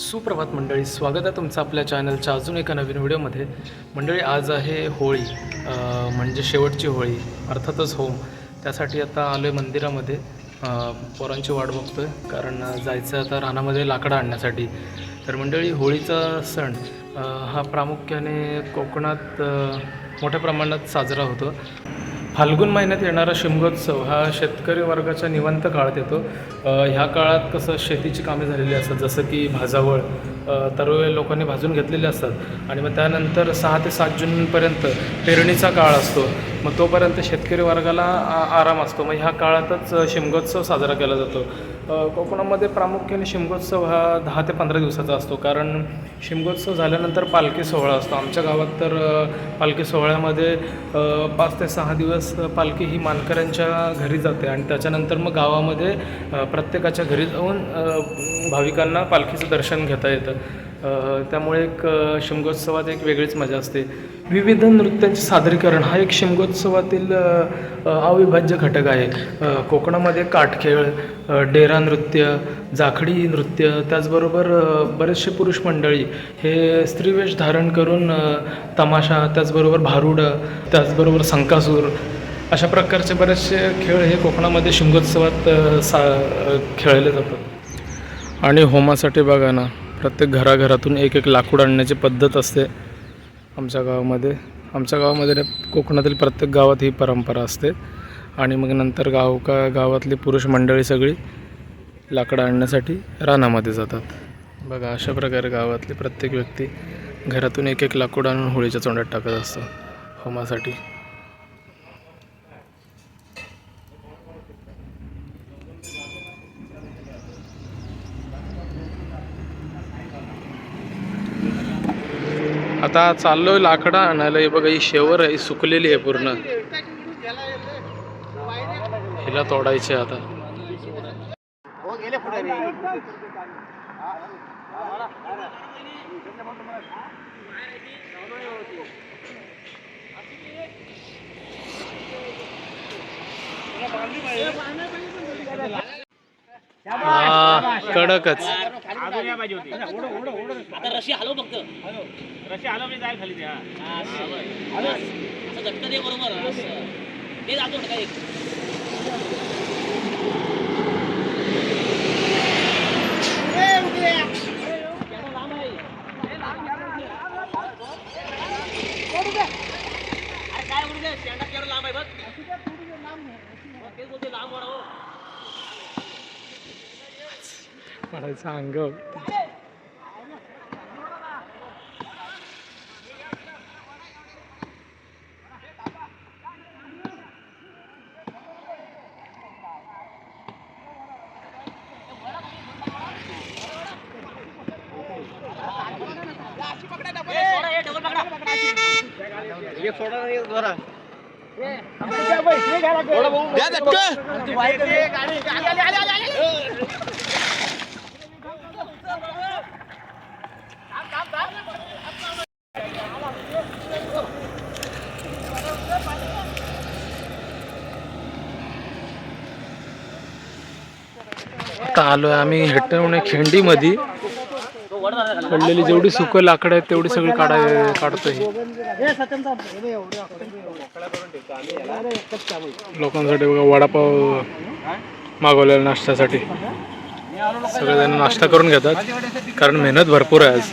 सुप्रभात मंडळी स्वागत आहे तुमचं आपल्या चॅनलच्या अजून एका नवीन व्हिडिओमध्ये. मंडळी आज आहे होळी म्हणजे शेवटची होळी अर्थातच होम. त्यासाठी आता आलो आहे मंदिरामध्ये पोरांची वाट बघतो आहे कारण जायचं आहे आता रानामध्ये लाकडं आणण्यासाठी. तर मंडळी होळीचा सण हा प्रामुख्याने कोकणात मोठ्या प्रमाणात साजरा होतो. फाल्गुन महिन्यात येणारा शिमगोत्सव हा शेतकरी वर्गाच्या निवंत काळात येतो. ह्या काळात कसं शेतीची कामे झालेली असतात जसं की भाजावळ तरुवे लोकांनी भाजून घेतलेले असतात. आणि मग त्यानंतर सहा ते सात जूनपर्यंत पेरणीचा काळ असतो. मग तोपर्यंत शेतकरी वर्गाला आ आराम असतो. मग ह्या काळातच शिमगोत्सव साजरा केला जातो. कोकणामध्ये प्रामुख्याने शिमगोत्सव हा दहा ते पंधरा दिवसाचा असतो. कारण शिमगोत्सव झाल्यानंतर पालखी सोहळा असतो. आमच्या गावात तर पालखी सोहळ्यामध्ये पाच ते सहा दिवस पालखी ही मानकऱ्यांच्या घरी जाते आणि त्याच्यानंतर मग गावामध्ये प्रत्येकाच्या घरी जाऊन भाविकांना पालखीचं दर्शन घेता येतं. त्यामुळे एक शिमगोत्सवात एक वेगळीच मजा असते. विविध नृत्यांचे सादरीकरण हा एक शिमगोत्सवातील अविभाज्य घटक आहे. कोकणामध्ये काटखेळ डेरा नृत्य जाखडी नृत्य त्याचबरोबर बरेचसे पुरुष मंडळी हे स्त्रीवेश धारण करून तमाशा त्याचबरोबर भारुडं त्याचबरोबर संकासूर अशा प्रकारचे बरेचसे खेळ हे कोकणामध्ये शिमगोत्सवात सा खेळले जातात. आणि होमासाठी बघा ना प्रत्येक घराघरातून एक एक लाकूड आणण्याची पद्धत असते आमच्या गावामध्ये. आमच्या गावामध्ये कोकणातील प्रत्येक गावात ही परंपरा असते. आणि मग नंतर गाव का गावातली पुरुष मंडळी सगळी लाकडं आणण्यासाठी रानामध्ये जातात. बघा अशा प्रकारे गावातली प्रत्येक व्यक्ती घरातून एक एक लाकूड आणून होळीच्या तोंडात टाकत असतो. होमासाठी. आता चाललोय लाकडं आणायला. हे बघा ही शेवर आहे सुकलेली आहे पूर्ण. हिला तोडायचे आता. हा कडकच. आता रशी हलव फक्त. रशी आलो मी जाय खाली त्या. हा, असं. असं झटका दे बरोबर. असं. ते जातो ना काय काय पडायचं अंग सोडा हे डबल पकडा एक सोडा एक जोरा आता आहे आम्ही हेटवणे खिंडीमध्ये. पडलेली जेवढी सुकं लाकडं आहेत तेवढी सगळी काढाय काढतोय. लोकांसाठी बघा वडापाव मागवलेला नाश्त्यासाठी. सगळेजण नाश्ता करून घेतात कारण मेहनत भरपूर आहे आज.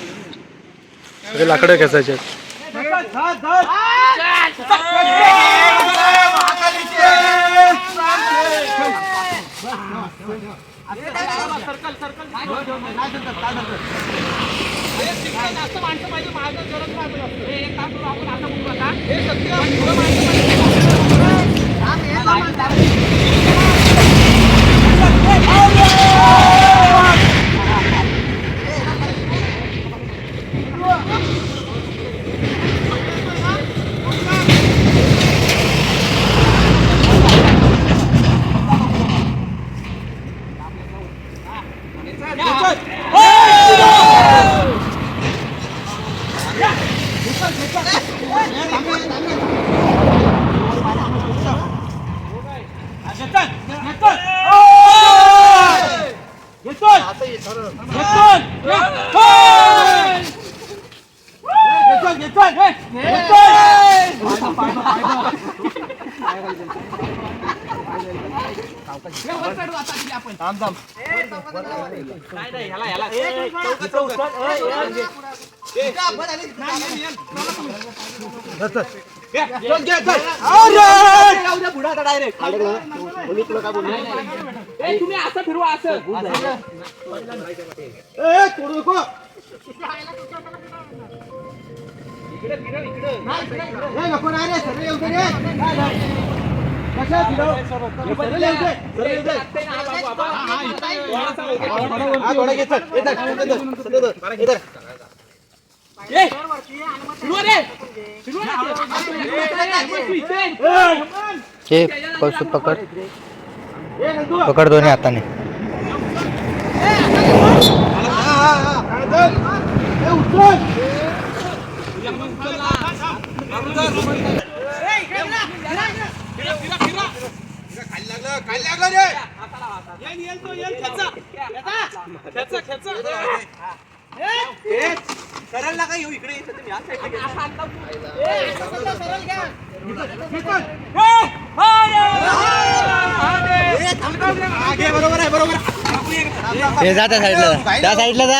सगळे लाकडं खेचायचे आहेत. जास्त माणसं पाहिजे माझं गरज माणसं हे काम करू आपण आता बोलू आता. हे सत्य नाही नाही ह्याला ह्याला ए, ए, तुम्ही असं फिरवा असं ए, नाही रे. फिरवा ना ते. हे पशु पकड. पकड दोन्ही हाताने. हे जा त्या साईडला त्या साईडला जा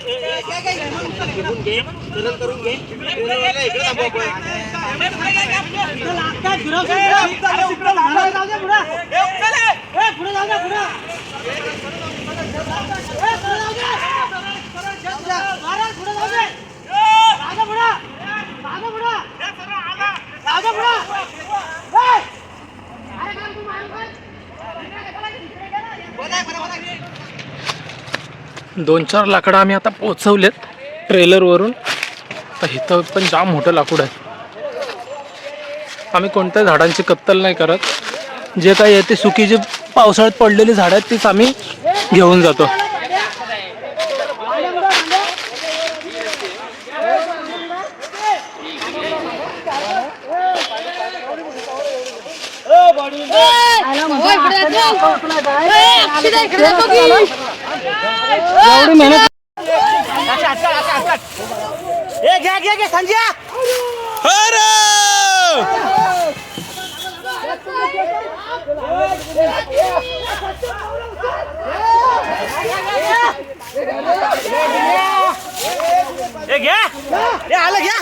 घेऊन घे चलन दोन चार लाकडं आम्ही आता पोचवलेत ट्रेलरवरून. तर इथं पण जाम मोठं लाकूड आहे. आम्ही कोणत्या झाडांची कत्तल नाही करत. जे काही येते सुकी जे पावसाळ्यात पडलेली झाडं आहेत तीच आम्ही घेऊन जातो. एवढी मेहनत ए, घ्या घ्या घ्या संजय ए, घ्या. ए, आलं घ्या.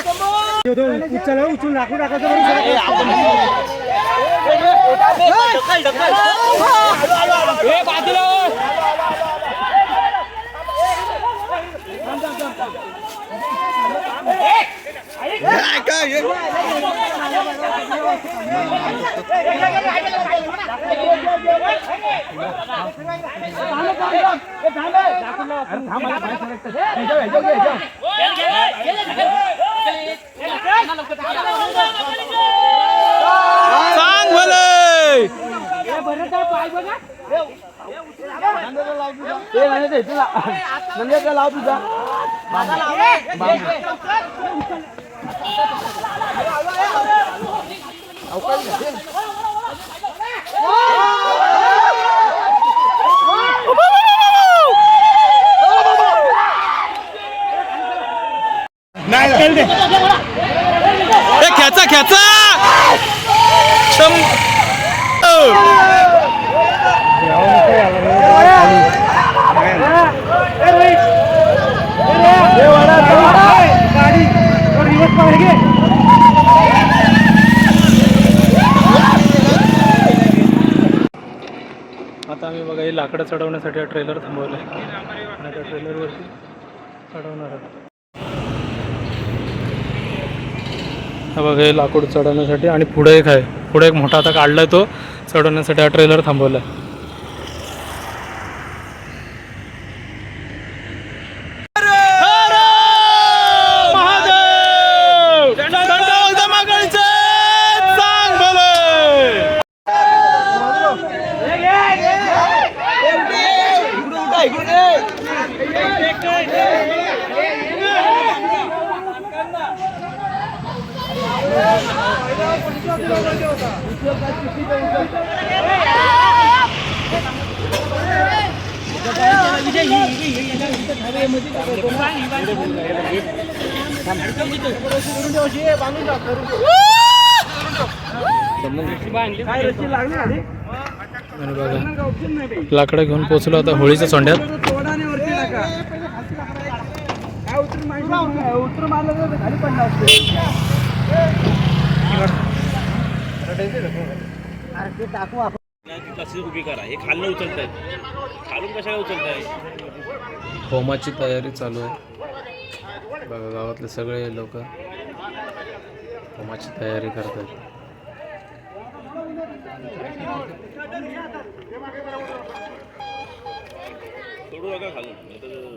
ढकल, ढकल. ए, बाजूला हो. खेचा खेचा आता आम्ही बघा हे लाकडं चढवण्यासाठी हा ट्रेलर थांबवलं आहे आणि त्या ट्रेलरवरती चढवणार आहोत. हा बघा हे लाकूड चढवण्यासाठी आणि पुढे एक आहे. पुढे एक मोठा आता काढलाय तो. चढवण्यासाठी हा ट्रेलर थांबवला आहे लाकडं घेऊन पोचलो आता होळीच्या सोंड्यात. टाकू आपण कशी उभी करा? हे खाल्लं उचलतायत. खालून कशाला होमाची तयारी चालू आहे. बघा गावातले सगळे लोक होमाची तयारी सोडू नका खालून. नाहीतर हरू